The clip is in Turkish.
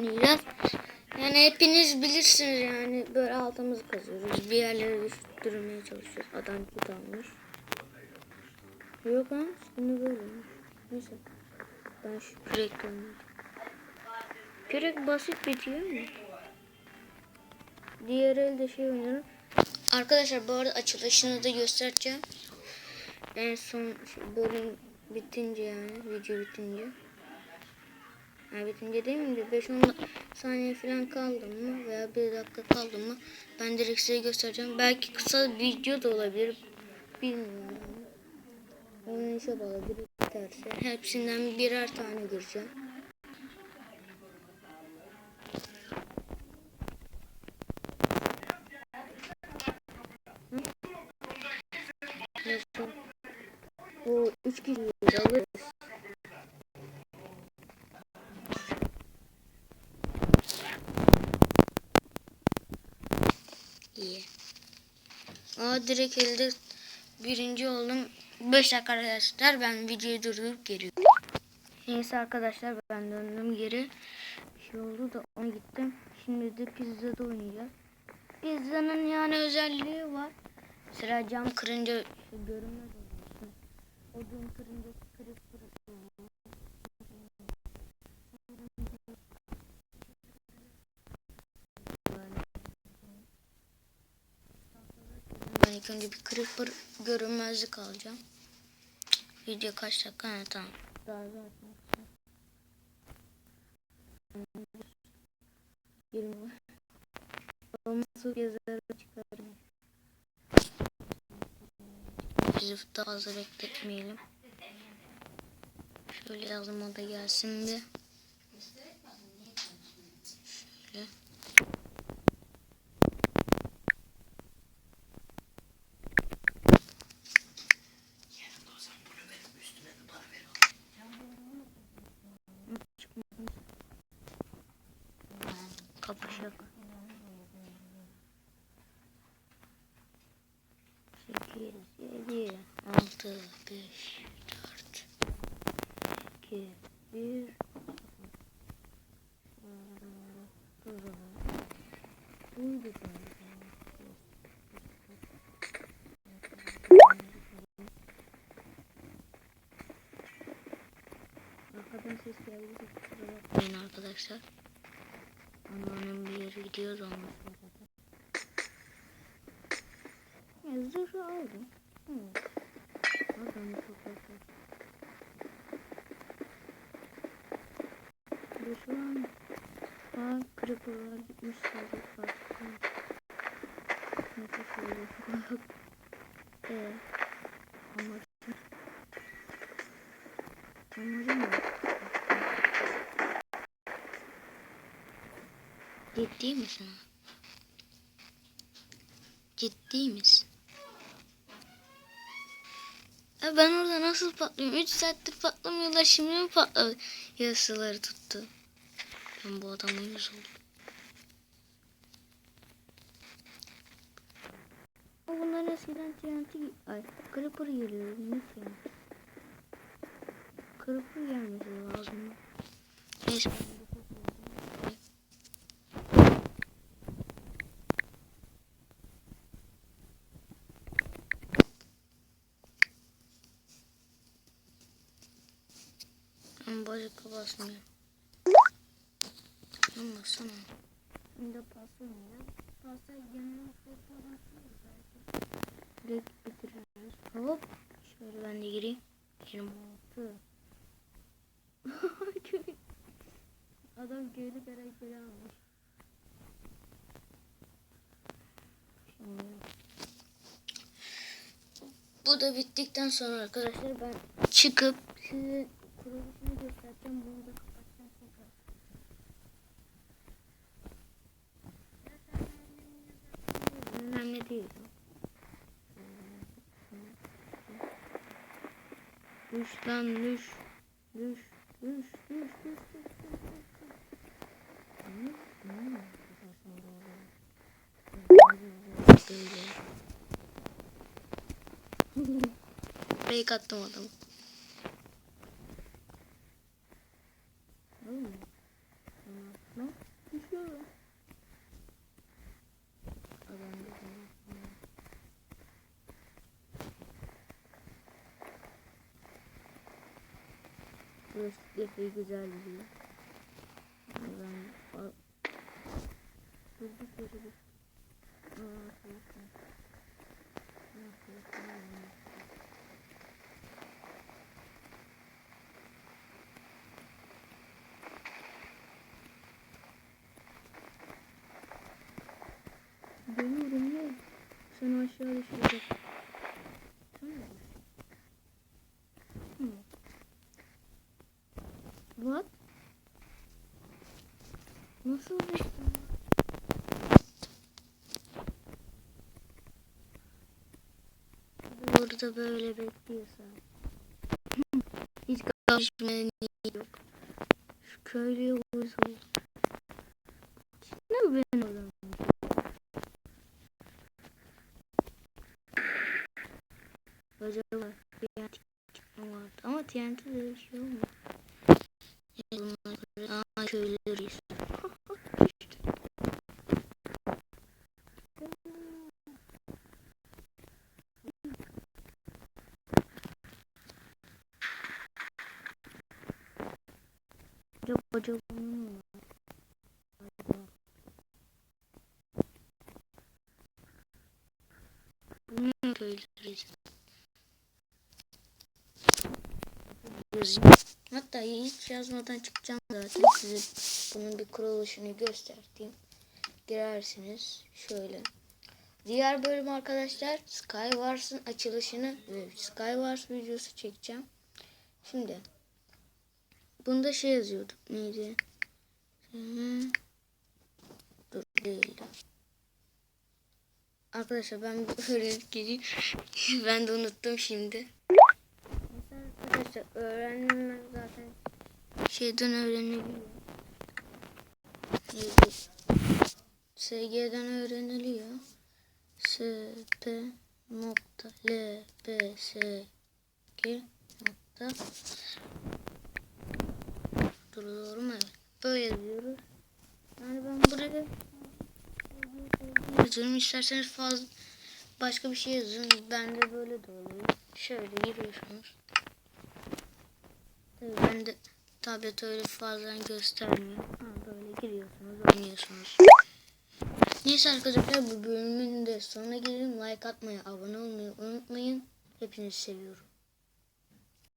oynayacağız. Yani hepiniz bilirsiniz yani böyle altımızı kazıyoruz. Bir yerlere düşürmeye çalışıyoruz. Adam kit. Yok ha şimdi böyle. Neyse. Ben şu kürekle oynadım. Kürek basit bitiyor mu? Diğer elde şey oynuyorum. Arkadaşlar bu arada açılışını da göstereceğim. En son şu bölüm bitince yani video bitince. Yani bitince değil mi? 5-10 saniye falan kaldım mı veya 1 dakika kaldım mı ben direkt size göstereceğim. Belki kısa video da olabilir. Bilmiyorum. Onun işe bağlı bir biterse. Hepsinden birer tane gireceğim. Aa direkt elde birinci oldum. 5 dakika arkadaşlar ben videoyu durdurup geliyorum. Neyse arkadaşlar ben döndüm geri. Şey oldu da ona gittim. Şimdi de pizzada oynayacağız. Pizzanın yani özelliği var. Sıra cam kırınca görünmez oluyorsun. O cam kırınca ilk önce bir creeper görünmezlik alacağım. Video kaç dakika? Ha, tamam. Daha zaten. 20 var. Olması gezer çıkarım. Bizi daha fazla bekletmeyelim. Şöyle yazım o da gelsin bir. Şöyle. Kapışak. Sekiz, yedi, altı, beş, dört, iki, bir. Buydu Arkadan ses geldi. Kusura bakmayın arkadaşlar. Anneannem bir yere gidiyor da onu. Ya zırhı aldım. Hı. Adam çok yakın. Bu şu an Aa, creeper'lar gitmiş sadece farklı. Nefes alıyor. Eee amacım amacım ne? Ciddi misin? Ciddi misin? Ya ben orada nasıl patlıyorum? 3 saattir patlamıyorlar şimdi mi patladı? Yarısıları tuttu. Ben bu adama yüz oldum. Bunlar eskiden TNT... Ay, Creeper geliyor. Ne TNT? Creeper gelmesi lazım. Neyse. Ama bacak basmıyor. Ama sana. Şimdi oynayacağız. Pasta yanına Direkt bitiririz. Hop. Şöyle ben de gireyim. 26. Adam köylü karakteri almış. Şimdi. Bu da bittikten sonra arkadaşlar ben çıkıp size kuruluşunu göstereceğim. Bunu da kapatacağım tekrar. Önemli değil. Düş lan düş. Düş. Düş. Düş. Düş. Düş. Fake attım adamı. Değil mi? Tamam. grafikleri güzel diyor. Yani ben fa- Dur dur dur dur. Aa, telefon. Aa, telefon yanıyor. Dönüyorum ya. Seni aşağı düşürecek. Tamam. Hı. What? Nasıl bir şey? Burada böyle bekliyorsan. Hiç karışmanın yok. Şu köylüye uyuz oldu. Ne benim oradan? Acaba TNT çıkma vardı. Ama TNT de bir şey olmuyor. Evet, bunlar böyle- Aa köyleriyiz. Acaba acaba bunun mu var? Acaba. Bunun köyleriyiz. Yazayım. Hatta hiç yazmadan çıkacağım zaten size bunun bir kuruluşunu göstereyim. Girersiniz şöyle. Diğer bölüm arkadaşlar Skywars'ın açılışını ve Skywars videosu çekeceğim. Şimdi bunda şey yazıyordu. Neydi? Hı. Dur değildi. Arkadaşlar ben böyle gireyim. ben de unuttum şimdi. Arkadaşlar öğrenme zaten şeyden öğreniliyor. Neydi? SG'den öğreniliyor. S P nokta L B S G nokta Dur doğru mu? Böyle yazıyoruz. Yani ben buraya yazıyorum. İsterseniz fazla başka bir şey yazın. Ben de böyle de. Şöyle giriyorsunuz. Tabii ben de tablet öyle fazla göstermiyor. Ha, böyle giriyorsunuz, oynuyorsunuz. Neyse arkadaşlar bu bölümün de sonuna gelelim. Like atmayı, abone olmayı unutmayın. Hepinizi seviyorum.